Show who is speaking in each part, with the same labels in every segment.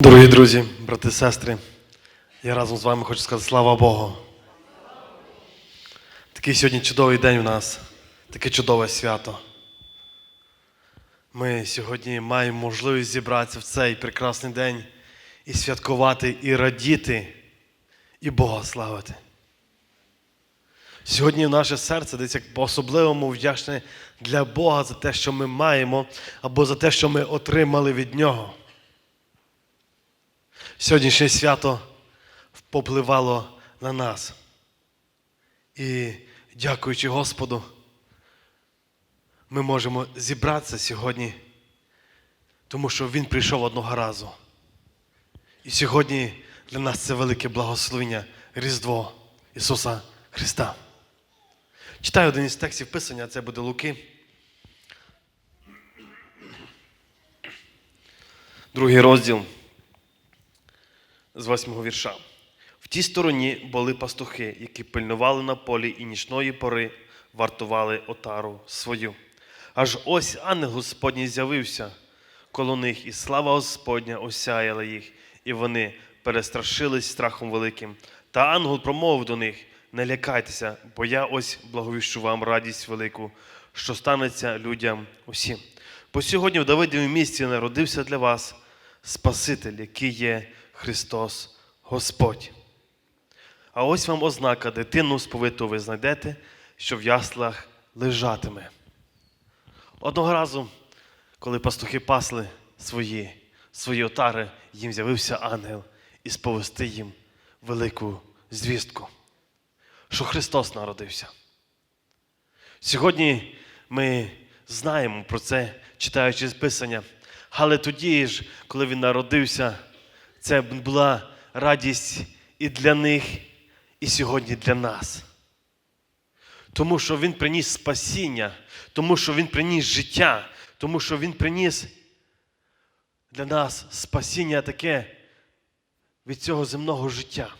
Speaker 1: Дорогі друзі, брати і сестри, я разом з вами хочу сказати слава Богу. Такий сьогодні чудовий день у нас, таке чудове свято. Ми сьогодні маємо можливість зібратися в цей прекрасний день і святкувати, і радіти, і Бога славити. Сьогодні наше серце десь як по-особливому вдячне для Бога за те, що ми маємо, або за те, що ми отримали від Нього. Сьогоднішнє свято попливало на нас. І дякуючи Господу, ми можемо зібратися сьогодні, тому що Він прийшов одного разу. І сьогодні для нас це велике благословення Різдво Ісуса Христа. Читаю один із текстів Писання, це буде Луки. Другий розділ з восьмого вірша. В тій стороні були пастухи, які пильнували на полі і нічної пори вартували отару свою. Аж ось ангел Господній з'явився коло них, і слава Господня осяяла їх, і вони перестрашились страхом великим. Та ангел промовив до них: не лякайтеся, бо я ось благовіщу вам радість велику, що станеться людям усім. Бо сьогодні в Давидові місті народився для вас Спаситель, який є Христос Господь. А ось вам ознака, дитину сповиту ви знайдете, що в яслах лежатиме. Одного разу, коли пастухи пасли свої, свої отари, їм з'явився ангел і сповести їм велику звістку, що Христос народився. Сьогодні ми знаємо про це, читаючи з Писання. Але тоді ж, коли він народився, це була радість і для них, і сьогодні для нас. Тому що Він приніс спасіння, тому що Він приніс життя, тому що Він приніс для нас спасіння таке від цього земного життя.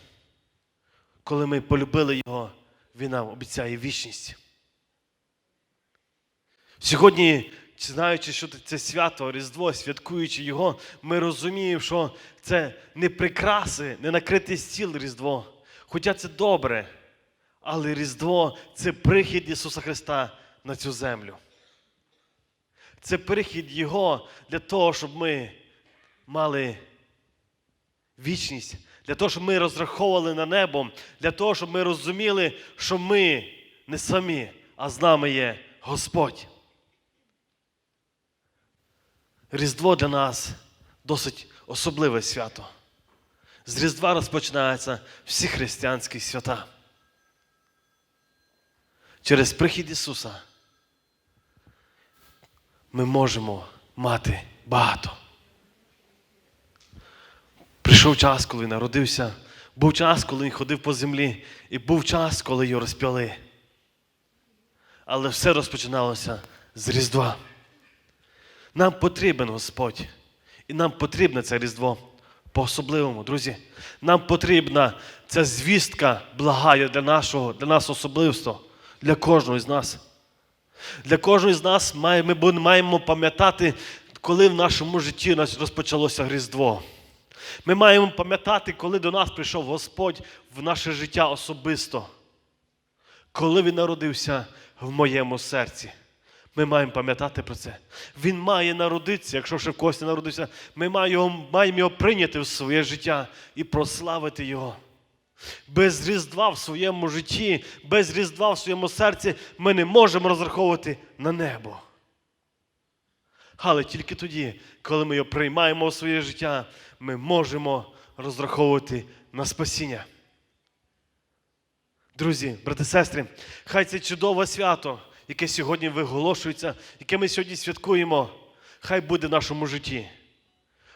Speaker 1: Коли ми полюбили Його, Він нам обіцяє вічність. Сьогодні, знаючи, що це свято, Різдво, святкуючи його, ми розуміємо, що це не прикраси, не накритий стіл Різдво. Хоча це добре, але Різдво це прихід Ісуса Христа на цю землю. Це прихід Його для того, щоб ми мали вічність, для того, щоб ми розраховували на небо, для того, щоб ми розуміли, що ми не самі, а з нами є Господь. Різдво для нас досить особливе свято. З Різдва розпочинаються всі християнські свята. Через прихід Ісуса ми можемо мати багато. Прийшов час, коли народився, був час, коли він ходив по землі, і був час, коли його розп'яли. Але все розпочиналося з Різдва. Нам потрібен Господь. І нам потрібне це Різдво по-особливому, друзі. Нам потрібна ця звістка благає для нашого, для нас особливство, для кожного з нас. Для кожного з нас ми маємо пам'ятати, коли в нашому житті розпочалося Різдво. Ми маємо пам'ятати, коли до нас прийшов Господь в наше життя особисто. Коли Він народився в моєму серці. Ми маємо пам'ятати про це. Він має народитися, якщо ще в когось не народився, ми маємо його, прийняти в своє життя і прославити Його. Без Різдва в своєму житті, без Різдва в своєму серці ми не можемо розраховувати на небо. Але тільки тоді, коли ми його приймаємо в своє життя, ми можемо розраховувати на спасіння. Друзі, брати, сестри, хай це чудове свято, яке сьогодні виголошується, яке ми сьогодні святкуємо, хай буде в нашому житті,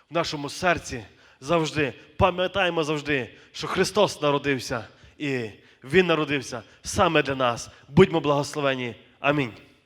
Speaker 1: в нашому серці завжди. Пам'ятаємо завжди, що Христос народився і Він народився саме для нас. Будьмо благословені. Амінь.